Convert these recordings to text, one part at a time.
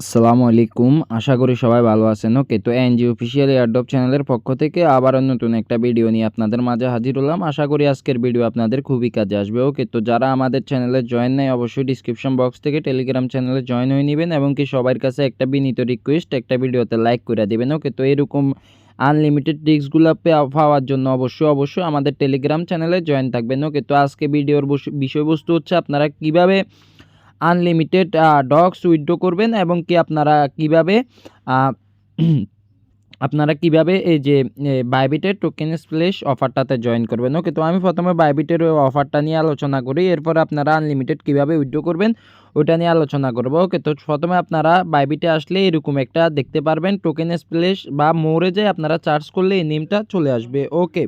আসসালামু আলাইকুম। আশা করি সবাই ভালো আছেন। ওকে, তো এনজি অফিসিয়াল এয়ারডপ চ্যানেলের পক্ষ থেকে আবার নতুন একটা ভিডিও নিয়ে আপনাদের মাঝে হাজির হলাম। আশা করি আজকের ভিডিও আপনাদের খুবই কাজে আসবে। ওকে, তো যারা আমাদের চ্যানেলে জয়েন নেয় অবশ্যই ডিসক্রিপশন বক্স থেকে টেলিগ্রাম চ্যানেলে জয়েন হয়ে নেবেন এবং কি সবার কাছে একটা বিনীত রিকোয়েস্ট একটা ভিডিওতে লাইক করে দেবেন। ওকে, তো এরকম আনলিমিটেড ট্রিক্সগুলো পাওয়ার জন্য অবশ্যই অবশ্যই আমাদের টেলিগ্রাম চ্যানেলে জয়েন থাকবেন। ওকে, তো আজকে ভিডিওর বস- বিষয়বস্তু হচ্ছে আপনারা কীভাবে আনলিমিটেড ডগস উইথড্র করবেন এবং কি আপনারা কীভাবে আপনারা কীভাবে এই যে বাইবিটের টোকেন স্প্লেশ অফারটাতে জয়েন করবেন। ওকে তো আমি প্রথমে বাইবিটের অফারটা নিয়ে আলোচনা করি, এরপর আপনারা আনলিমিটেড কীভাবে উইথড্র করবেন, ওটা নিয়ে আলোচনা করব। ওকে তো প্রথমে আপনারা বাইবিটে আসলে এরকম একটা দেখতে পারবেন টোকেন স্প্লেশ বা মোড়ে যে আপনারা চার্জ করলে এই নেমটা চলে আসবে। ওকে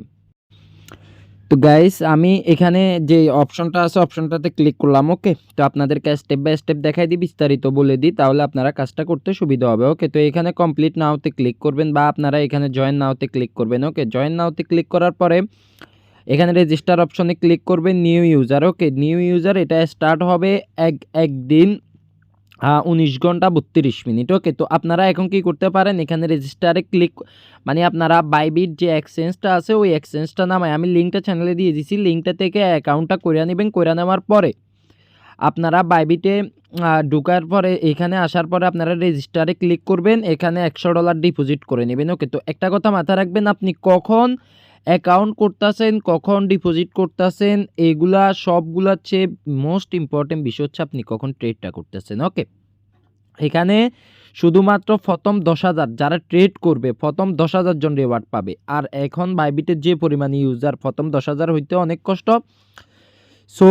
তো গাইস আমি এখানে যে অপশনটা আছে অপশনটাতে ক্লিক করলাম ওকে তো আপনাদেরকে স্টেপ বাই স্টেপ দেখাই দিই, বিস্তারিত বলে দিই, তাহলে আপনারা কাজটা করতে সুবিধা হবে ওকে তো এখানে কমপ্লিট নাওতে ক্লিক করবেন বা আপনারা এখানে জয়েন নাওতে ক্লিক করবেন ওকে জয়েন নাওতে ক্লিক করার পরে এখানে রেজিস্টার অপশনে ক্লিক করবেন new user okay new user এটা স্টার্ট হবে এক, একদিন উনিশ ঘণ্টা বত্রিশ মিনিট। ওকে তো আপনারা এখন কি করতে পারেন? এখানে রেজিস্টারে ক্লিক মানে আপনারা বাইবিট যে এক্সচেঞ্জটা আছে, ওই এক্সচেঞ্জটা নামায়। আমি লিঙ্কটা চ্যানেলে দিয়ে দিছি। লিঙ্কটা থেকে অ্যাকাউন্টটা করে নেবেন করে নেওয়ার পরে আপনারা বাইবিটে ঢোকার পরে, এখানে আসার পরে আপনারা রেজিস্টারে ক্লিক করবেন। এখানে একশো ডলার ডিপোজিট করে নেবেন। ওকে তো একটা কথা মাথায় রাখবেন, আপনি কখন অ্যাকাউন্ট করতেছেন, কখন ডিপোজিট করতেছেন, এগুলা সবগুলার চেয়ে মোস্ট ইম্পর্টেন্ট বিষয় হচ্ছে আপনি কখন ট্রেডটা করতেছেন, ওকে? এখানে শুধুমাত্র প্রথম দশ হাজার যারা ট্রেড করবে, প্রথম দশ হাজার জন রেওয়ার্ড পাবে। আর এখন বাইবিটের যে পরিমাণ ইউজার প্রথম দশ হাজার হইতে অনেক কষ্ট। সো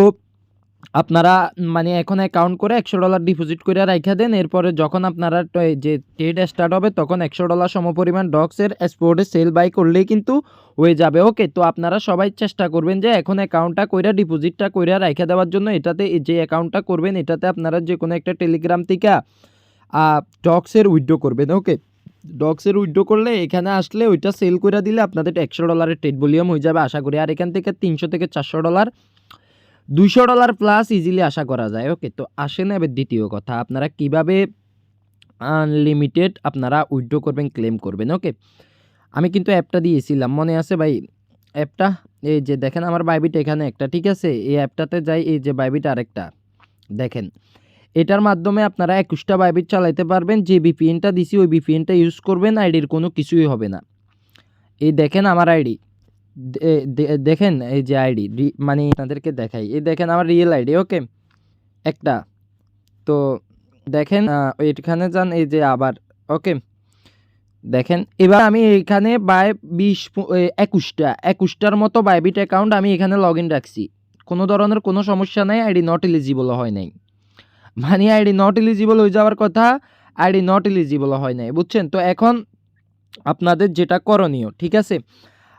আপনারা মানে এখন অ্যাকাউন্ট করে একশো ডলার ডিপোজিট করে রাখা দেন, এরপরে যখন আপনারা যে ট্রেড স্টার্ট হবে, তখন একশো ডলার সমপরিমাণ ডগসের স্পোর্টে সেল বাই করলেই কিন্তু হয়ে যাবে। ওকে তো আপনারা সবাই চেষ্টা করবেন যে এখন অ্যাকাউন্টটা কইরা ডিপোজিটটা কইরা রাখা দেওয়ার জন্য এটাতে যে অ্যাকাউন্টটা করবেন, এটাতে আপনারা যে কোনো একটা টেলিগ্রাম থেকে ডগসের উইড্রো করবেন। ওকে ডগসের উইড্রো করলে এখানে আসলে ওইটা সেল করে দিলে আপনাদের একশো ডলারের ট্রেড ভলিউম হয়ে যাবে, আশা করি। আর এখান থেকে তিনশো থেকে চারশো ডলার দুইশো ডলার প্লাস ইজিলি আশা করা যায়। ওকে তো আসেন এবার দ্বিতীয় কথা। আপনারা কীভাবে আনলিমিটেড আপনারা উইথড্র করবেন ক্লেম করবেন? ওকে আমি কিন্তু অ্যাপটা দিয়েছিলাম। মনে আছে ভাই? অ্যাপটা এই যে দেখেন আমার বাইবিট এখানে একটা, ঠিক আছে? এই অ্যাপটাতে যাই, এই যে বাইবিট আরেকটা, দেখেন। এটার মাধ্যমে আপনারা একুশটা বাইবিট চালাইতে পারবেন। যে বিপিএনটা দিছি, ওই বিপিএনটা ইউজ করবেন, আইডির কোনো কিছুই হবে না। এই দেখেন আমার আইডি। দেখেন এই যে আইডি মানে আপনাদেরকে দেখাই। এই দেখেন আমার রিয়েল আইডি ওকে একটা। তো দেখেন এখানে যান, এই যে আবার ওকে দেখেন, এবার আমি এখানে বাই বিশ একুশটা। একুশটার মতো বাইবিট অ্যাকাউন্ট আমি এখানে লগ ইন রাখছি। কোনো ধরনের কোনো সমস্যা নাই আইডি নট এলিজিবল হয় নাই। মানে আইডি নট এলিজিবল হয়ে যাওয়ার কথা আইডি নট এলিজিবল হয় নাই, বুঝছেন? তো এখন আপনাদের যেটা করণীয়, ঠিক আছে?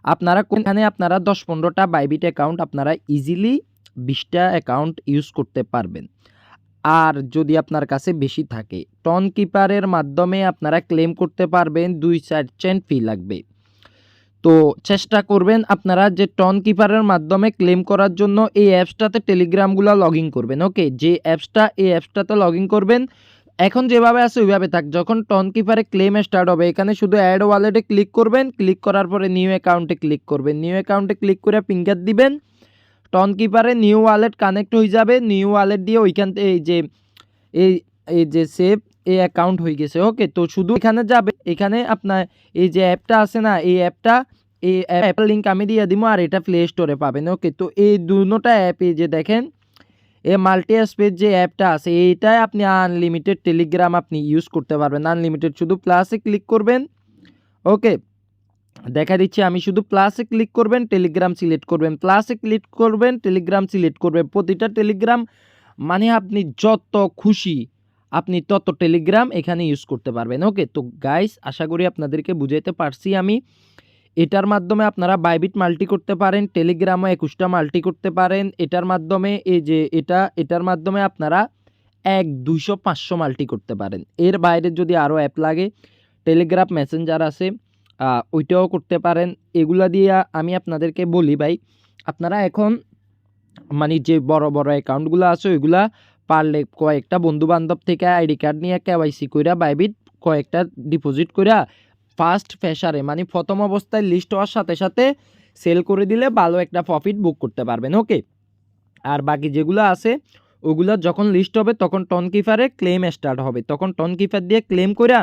আপনারা কোনখানে আপনারা দশ পনেরোটা বাইবিট অ্যাকাউন্ট আপনারা ইজিলি বিশটা অ্যাকাউন্ট ইউজ করতে পারবেন। আর যদি আপনার কাছে বেশি থাকে টন কিপারের মাধ্যমে আপনারা ক্লেম করতে পারবেন দুই চার চেন ফি লাগবে। তো চেষ্টা করবেন আপনারা যে টন কিপারের মাধ্যমে ক্লেম করার জন্য এই অ্যাপসটাতে টেলিগ্রামগুলো লগ ইন করবেন ওকে যে অ্যাপসটা এই অ্যাপসটাতে লগ ইন করবেন এখন যেভাবে আছে, ওইভাবে থাক। যখন টন কিপারে ক্লেম স্টার্ট হবে, এখানে শুধু অ্যাড ওয়ালেটে ক্লিক করবেন ক্লিক করার পরে নিউ অ্যাকাউন্টে ক্লিক করবেন। নিউ অ্যাকাউন্টে ক্লিক করে ফিঙ্গার দিবেন। টন কিপারে নিউ ওয়ালেট কানেক্ট হয়ে যাবে। নিউ ওয়ালেট দিয়ে ওইখান এই যে, এই এই যে সেভ এই অ্যাকাউন্ট হয়ে গেছে। ওকে তো শুধু এখানে যাবে। এখানে আপনার এই যে অ্যাপটা আছে না, এই অ্যাপটা এই অ্যাপের লিঙ্ক আমি দিয়ে দিব আর এটা প্লে স্টোরে পাবেন। ওকে তো এই দুটা এই যে দেখেন এই মাল্টি স্পেস যে অ্যাপটা আছে, এইটাই আপনি আনলিমিটেড টেলিগ্রাম আপনি ইউজ করতে পারবেন। আনলিমিটেড শুধু প্লাসে ক্লিক করবেন। ওকে দেখা দিচ্ছি আমি শুধু প্লাসে ক্লিক করবেন টেলিগ্রাম সিলেক্ট করবেন। প্লাসে ক্লিক করবেন টেলিগ্রাম সিলেক্ট করবেন। প্রতিটা টেলিগ্রাম মানে আপনি যত খুশি আপনি তত টেলিগ্রাম এখানে ইউজ করতে পারবেন। ওকে তো গাইস আশা করি আপনাদেরকে বুঝাইতে পারছি আমি। এটার মাধ্যমে আপনারা বাইবিট মাল্টি করতে পারেন টেলিগ্রামও একুশটা মাল্টি করতে পারেন। এটার মাধ্যমে এই যে এটা, এটার মাধ্যমে আপনারা এক দুইশো পাঁচশো মাল্টি করতে পারেন। এর বাইরে যদি আরও অ্যাপ লাগে টেলিগ্রাফ মেসেঞ্জার আছে ওইটাও করতে পারেন। এগুলা দিয়ে আমি আপনাদেরকে বলি ভাই, আপনারা এখন মানে যে বড় বড় অ্যাকাউন্টগুলো আছে, ওইগুলা পারলে কয়েকটা বন্ধু বান্ধব থেকে আইডি কার্ড নিয়ে কেওয়াইসি কইরা বাইবিট কয়েকটা ডিপোজিট কইরা ফার্স্ট ফ্যাশারে মানে প্রথম অবস্থায় লিস্ট হওয়ার সাথে সাথে সেল করে দিলে ভালো একটা প্রফিট বুক করতে পারবেন ওকে আর বাকি যেগুলো আছে, ওগুলো যখন লিস্ট হবে, তখন টন কিপারে ক্লেম স্টার্ট হবে। তখন টন কিপার দিয়ে ক্লেম কইরা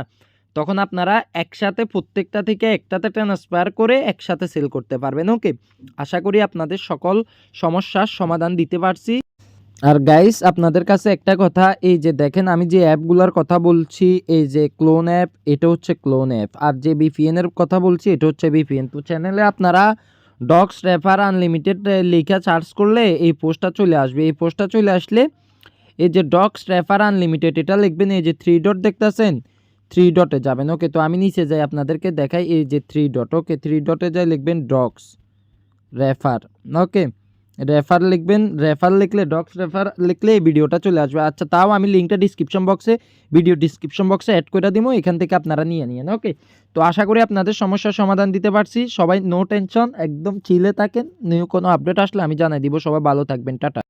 তখন আপনারা একসাথে প্রত্যেকটা থেকে একটাতে ট্রান্সফার করে একসাথে সেল করতে পারবেন ওকে আশা করি আপনাদের সকল সমস্যার সমাধান দিতে পারছি। আর গাইস আপনাদের কাছে একটা কথা, এই যে দেখেন আমি যে অ্যাপগুলোর কথা বলছি, এই যে ক্লোন অ্যাপ এটা হচ্ছে ক্লোন অ্যাপ আর যে বিপিএন এর কথা বলছি, এটা হচ্ছে বিপিএন তো চ্যানেলে আপনারা ডগস রেফার আনলিমিটেড লেখা চার্জ করলে এই পোস্টটা চলে আসবে। এই পোস্টটা চলে আসলে এই যে ডগস রেফার আনলিমিটেড এটা লিখবেন, এই যে থ্রি ডট দেখতেছেন থ্রি ডটে যাবেন। ওকে তো আমি নিচে যাই, আপনাদেরকে দেখাই, এই যে থ্রি ডট ওকে থ্রি ডটে যাই লিখবেন ডগস রেফার ওকে রেফার লিখবেন রেফার লিখলে ডগস রেফার লিখলে এই ভিডিওটা চলে আসবে। আচ্ছা তাও আমি লিঙ্কটা ডিসক্রিপশন বক্সে ভিডিও ডিসক্রিপশন বক্সে অ্যাড করে দিব এখান থেকে আপনারা নিয়ে নিন ওকে তো আশা করি আপনাদের সমস্যার সমাধান দিতে পারছি। সবাই নো টেনশন একদম চিলে থাকেন নিউ কোনো আপডেট আসলে আমি জানাই দিব। সবাই ভালো থাকবেন, টাটা।